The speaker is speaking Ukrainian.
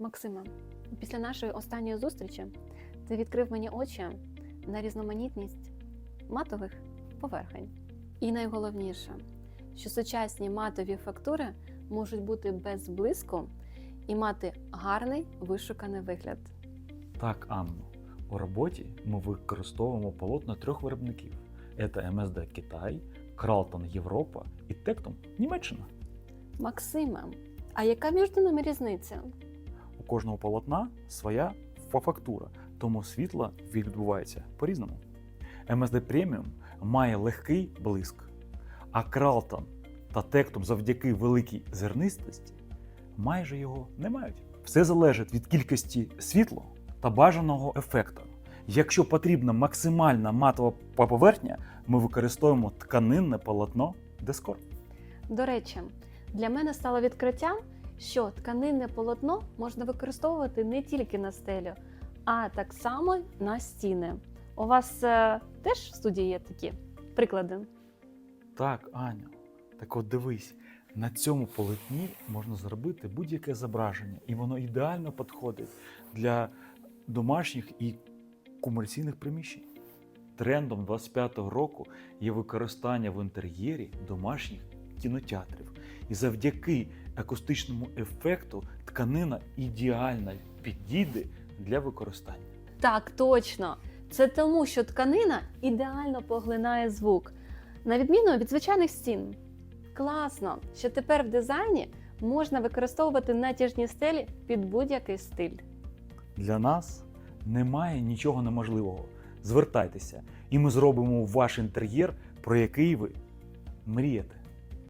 Максиме, після нашої останньої зустрічі ти відкрив мені очі на різноманітність матових поверхень. І найголовніше, що сучасні матові фактури можуть бути без блиску і мати гарний вишуканий вигляд. Так, Анно, у роботі ми використовуємо полотна трьох виробників: це МСД Китай, Кралтон Європа і Тектум Німеччина. Максиме, а яка між ними різниця? Кожного полотна своя фактура, тому світло відбувається по-різному. МСД Преміум має легкий блиск, а Кралтон та Тектум завдяки великій зернистості майже його не мають. Все залежить від кількості світла та бажаного ефекту. Якщо потрібна максимальна матова поверхня, ми використовуємо тканинне полотно Дескор. До речі, для мене стало відкриттям, що тканинне полотно можна використовувати не тільки на стелю, а так само на стіни. У вас е, теж в студії є такі приклади? Так, Аню, так от дивись, на цьому полотні можна зробити будь-яке зображення, і воно ідеально підходить для домашніх і комерційних приміщень. Трендом 25-го року є використання в інтер'єрі домашніх кінотеатрів. І завдяки акустичному ефекту тканина ідеально підійде для використання. Так, точно. Це тому, що тканина ідеально поглинає звук, на відміну від звичайних стін. Класно, що тепер в дизайні можна використовувати натяжні стелі під будь-який стиль. Для нас немає нічого неможливого. Звертайтеся, і ми зробимо ваш інтер'єр, про який ви мрієте.